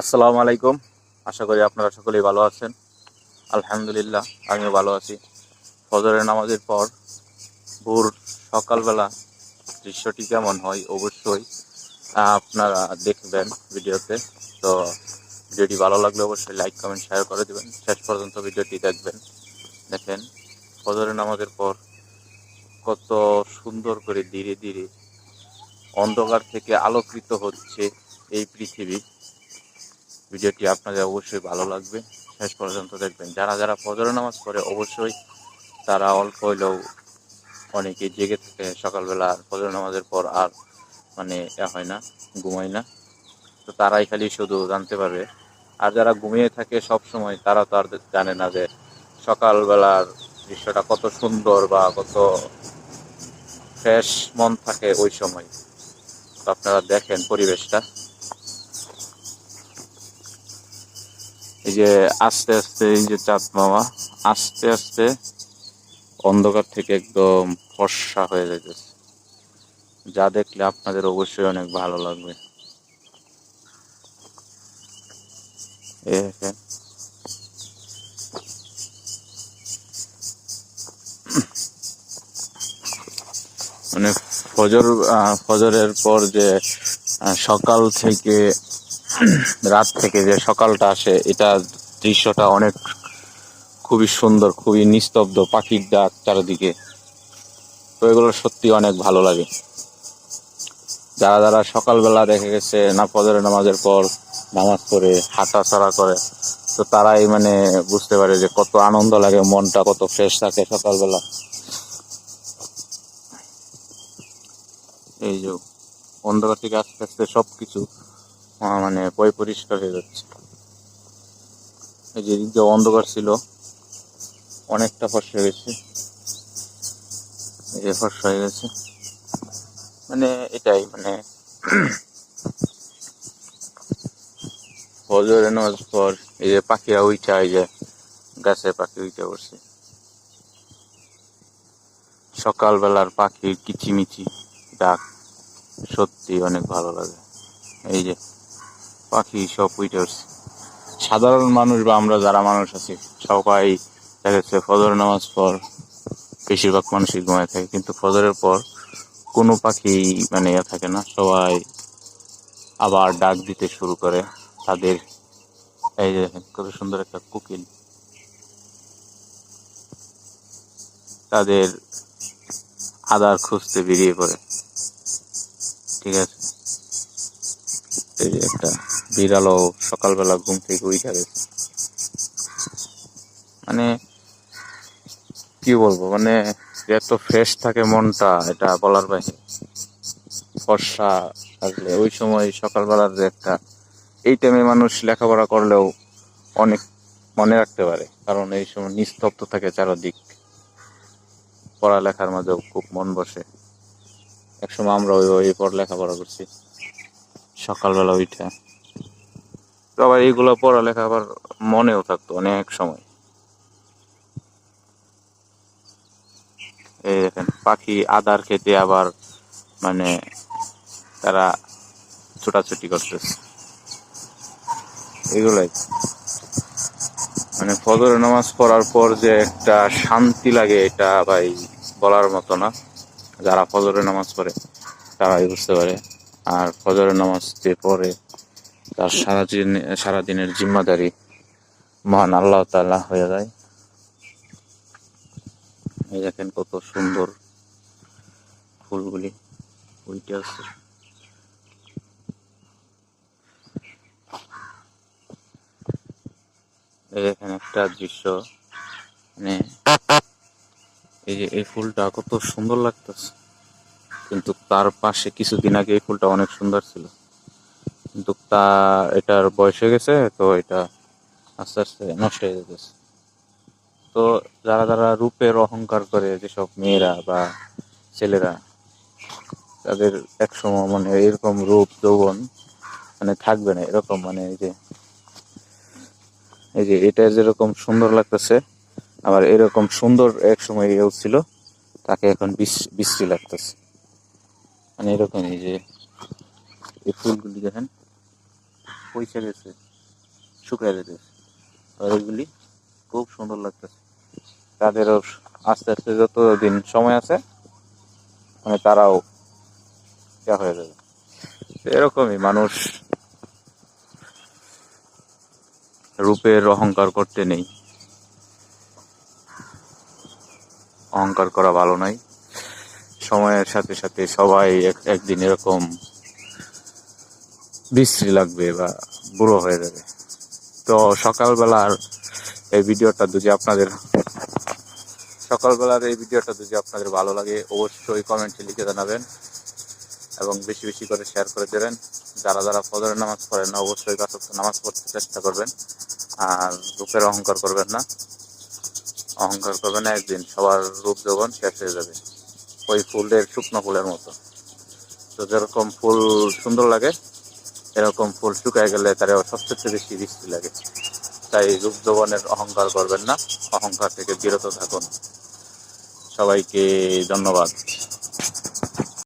আসসালামু আলাইকুম। আশা করি আপনারা সকলেই ভালো আছেন। আলহামদুলিল্লাহ, আমিও ভালো আছি। ফজরের নামাজের পর ভোর সকালবেলা দৃশ্যটি কেমন হয় অবশ্যই আপনারা দেখবেন ভিডিওতে। তো ভিডিওটি ভালো লাগলে অবশ্যই লাইক, কমেন্ট শেয়ার করে দেবেন। শেষ পর্যন্ত ভিডিওটি দেখবেন। দেখেন, ফজরের নামাজের পর কত সুন্দর করে ধীরে ধীরে অন্ধকার থেকে আলোকিত হচ্ছে এই পৃথিবী। ভিডিওটি আপনাদের অবশ্যই ভালো লাগবে। শেষ পর্যন্ত দেখবেন। যারা যারা ফজর নামাজ পড়ে, অবশ্যই তারা অল্প হইলেও অনেকে জেগে থাকে সকালবেলা ফজর নামাজের পর আর মানে এ হয় না, ঘুমায় না। তো তারাই খালি শুধু জানতে পারবে। আর যারা ঘুমিয়ে থাকে সব সময়, তারা তো আর জানে না যে সকালবেলার দৃশ্যটা কত সুন্দর বা কত ফ্রেশ মন থাকে ওই সময়। তো আপনারা দেখেন পরিবেশটা। এই যে আস্তে আস্তে, এই যে চাঁদ মামা, আস্তে আস্তে অন্ধকার থেকে একদম ফর্সা হয়ে যাইতেছে। যা দেখলে আপনাদের অবশ্যই অনেক ভালো লাগবে। মানে ফজর ফজরের পর যে সকাল থেকে রাত থেকে যে সকালটা আসে এটা দৃশ্যটা অনেক খুবই সুন্দর খুবই নিস্তব্ধ পাখির ডাক চারিদিকে। তো এগুলো সত্যি অনেক ভালো লাগে। যারা যারা সকালবেলা দেখে গেছে না ফজরের নামাজের পর নামাজ পড়ে হাঁটা চড়া করে তো তারাই মানে বুঝতে পারে যে কত আনন্দ লাগে মনটা কত ফ্রেশ থাকে সকালবেলা। এই যে অন্ধকার থেকে আস্তে আস্তে সবকিছু আহ, মানে পয় পরিষ্কার হয়ে যাচ্ছে। এই যে দিয়ে অন্ধকার ছিল, অনেকটা ফর্সা গেছে। এই যে ফর্সা হয়ে গেছে। মানে এটাই মানে ফজরে নামাজ পর এই যে পাখিরা উইটা এই যে গাছে পাখি উইটা পড়ছে। সকালবেলার পাখির কিচিমিচি, ডাক সত্যি অনেক ভালো লাগে। এই যে পাখি, সব উইটে উঠছে সাধারণ মানুষ বা আমরা যারা মানুষ আছি, সবাই দেখা যাচ্ছে ফজর নামাজ পর বেশিরভাগ মানুষই ঘুমায় থাকে। কিন্তু ফজরের পর কোনো পাখি মানে ইয়ে থাকে না, সবাই আবার ডাক দিতে শুরু করে তাদের। এই যে দেখেন, কত সুন্দর একটা কোকিল। তাদের আদার খুঁজতে বেরিয়ে পড়ে। ঠিক আছে? এই যে একটা বিড়ালও সকালবেলা ঘুম থেকে উঠে গেছে। মানে কি বলব মানে এত ফ্রেশ থাকে মনটা, এটা বলার বাইরে। ফর্সা থাকলে ওই সময় সকালবেলার যে একটা, এই টাইমে মানুষ লেখাপড়া করলেও অনেক মনে রাখতে পারে, কারণ এই সময় নিস্তব্ধ থাকে চারদিক। পড়ালেখার মাঝেও খুব মন বসে। একসময় আমরা ওই ওই পর লেখাপড়া করছি, সকালবেলা উঠে তো আবার এইগুলো পড়ালেখা আবার মনেও থাকতো অনেক সময়। এই দেখেন, পাখি আদার খেতে আবার মানে তারা ছোটাছুটি করতেছে। এগুলাই। মানে ফজর নামাজ পড়ার পর যে একটা শান্তি লাগে, এটা ভাই বলার মতো না। যারা ফজরের নামাজ পড়ে, তারাই বুঝতে পারে। আর ফজরের নামাজ যে পড়ে তার সারাদিন, সারাদিনের জিম্মাদারি মহান আল্লাহ তাআলা হয়ে যায়। এই দেখেন কত সুন্দর ফুলগুলি উইটে আছে। এই দেখেন একটা দৃশ্য মানে এই যে এই ফুলটা কত সুন্দর লাগতেছে। কিন্তু তার পাশে কিছুদিন আগে এই ফুলটা অনেক সুন্দর ছিল। কিন্তু তা, এটার বয়স হয়ে গেছে, তো এটা আস্তে আস্তে নষ্ট হয়ে যেতেছে তো যারা যারা রূপের অহংকার করে যেসব মেয়েরা বা ছেলেরা, তাদের এক সময় মানে এরকম রূপ, যৌবন মানে থাকবে না, এরকম মানে এই যে এই যে এটা যেরকম সুন্দর লাগতেছে, আবার এরকম সুন্দর এক সময় এও ছিল, তাকে এখন বিশ্রী লাগতেছে। মানে এরকম এই যে, এই ফুলগুলি দেখেন। পয়সা গেছে শুকিয়ে যেতেছে আর ওইগুলি খুব সুন্দর লাগতেছে। তাদেরও আস্তে আস্তে যত দিন সময় আছে মানে তারাও ইয়া হয়ে যাবে। এরকমই মানুষ রূপের অহংকার করতে নেই। অহংকার করা ভালো নয়। সময়ের সাথে সাথে সবাই এক একদিন এরকম বিশ্রী লাগবে বা বুড়ো হয়ে যাবে। তো সকালবেলার এই ভিডিওটা যদি আপনাদের সকালবেলার এই ভিডিওটা যদি আপনাদের ভালো লাগে, অবশ্যই কমেন্টে লিখে জানাবেন এবং বেশি বেশি করে শেয়ার করে দেবেন। যারা যারা ফজরের নামাজ পড়েন না, অবশ্যই পাঁচ নামাজ পড়তে চেষ্টা করবেন। আর রূপের অহংকার করবেন না। অহংকার করবেন না, একদিন সবার রূপ যৌবন শেষ হয়ে যাবে। ওই ফুলের শুকনো ফুলের মতো। তো যেরকম ফুল সুন্দর লাগে এরকম ফুল শুকায় গেলে তার সবচেয়ে বেশি বৃষ্টি লাগে। তাই রূপ যৌবনের অহংকার করবেন না। অহংকার থেকে বিরত থাকুন। সবাইকে ধন্যবাদ।